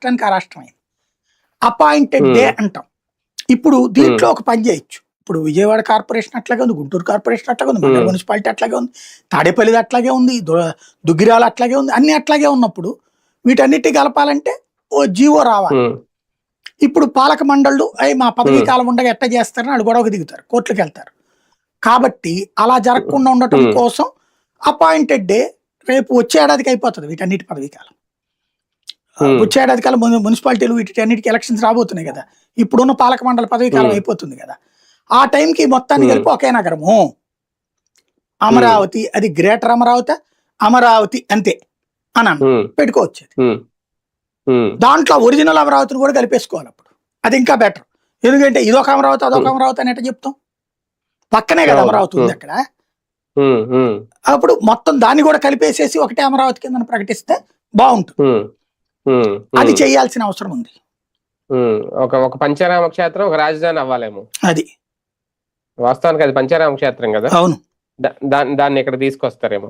రాష్ట్రానికి ఆ రాష్ట్రం అయింది అపాయింటెడ్ డే అంటాం ఇప్పుడు దీంట్లో ఒక పని చేయొచ్చు ఇప్పుడు విజయవాడ కార్పొరేషన్ అట్లాగే ఉంది గుంటూరు కార్పొరేషన్ అట్లాగే ఉంది మండల Hmm. మున్సిపాలిటీ అట్లాగే ఉంది తాడేపల్లిది అట్లాగే ఉంది దుగ్గిరాల అట్లాగే ఉంది అన్ని అట్లాగే ఉన్నప్పుడు వీటన్నిటి కలపాలంటే ఓ జీవో రావాలి ఇప్పుడు పాలక మండళ్ళు అయ్యి మా పదవీ Hmm. కాలం ఉండగా ఎట్ట చేస్తారని వాళ్ళు గొడవకు దిగుతారు కోర్టులకు వెళ్తారు కాబట్టి అలా జరగకుండా ఉండటం Hmm. కోసం అపాయింటెడ్ డే రేపు వచ్చే ఏడాదికి అయిపోతుంది వీటన్నిటి పదవీ కాలం Hmm. వచ్చే ఏడాది మున్సిపాలిటీలు వీటన్నిటికి ఎలక్షన్స్ రాబోతున్నాయి కదా. ఇప్పుడున్న పాలక మండలి పదవీ కాలం. అయిపోతుంది కదా. ఆ టైంకి మొత్తాన్ని. కలిపి ఒకే నగరము. అమరావతి అది గ్రేటర్ అమరావతి అమరావతి అంతే అని పెట్టుకోవచ్చు దాంట్లో ఒరిజినల్ అమరావతిని కూడా కలిపేసుకోవాలి అప్పుడు. అది ఇంకా బెటర్. ఎందుకంటే ఇదొక అమరావతి అదొక. అమరావతి అని ఎట్ట చెప్తాం. పక్కనే కదా. అమరావతి ఉంది. అక్కడ. అప్పుడు మొత్తం దాన్ని కూడా కలిపేసేసి ఒకటే అమరావతి కింద ప్రకటిస్తే బాగుంటుంది. అది చేయాల్సిన అవసరం ఉంది. ఒక ఒక పంచారామ క్షేత్రం ఒక రాజధాని అవ్వాలేమో. అది. వాస్తవానికి అది పంచారామ క్షేత్రం కదా? అవును. దాన్ని దాన్ని ఇక్కడ తీసుకొస్తారేమో.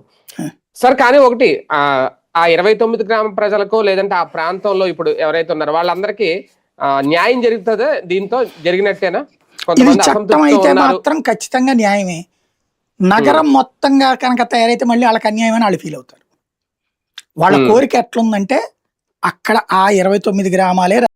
సార్ కానీ ఒకటి ఆ ఆ ఇరవై తొమ్మిది గ్రామ ప్రజలకు లేదంటే ఆ ప్రాంతంలో ఇప్పుడు ఎవరైతే ఉన్నారో వాళ్ళందరికీ న్యాయం జరుగుతుందా? దీంతో జరిగినట్టేనా? చట్టం అయితే మాత్రం ఖచ్చితంగా న్యాయమే. నగరం మొత్తంగా కనుక తయారైతే మళ్ళీ వాళ్ళకి అన్యాయం అని వాళ్ళు ఫీల్ అవుతారు. వాళ్ళ. కోరిక ఎట్లుందంటే అక్కడ ఆ ఇరవై తొమ్మిది గ్రామాలే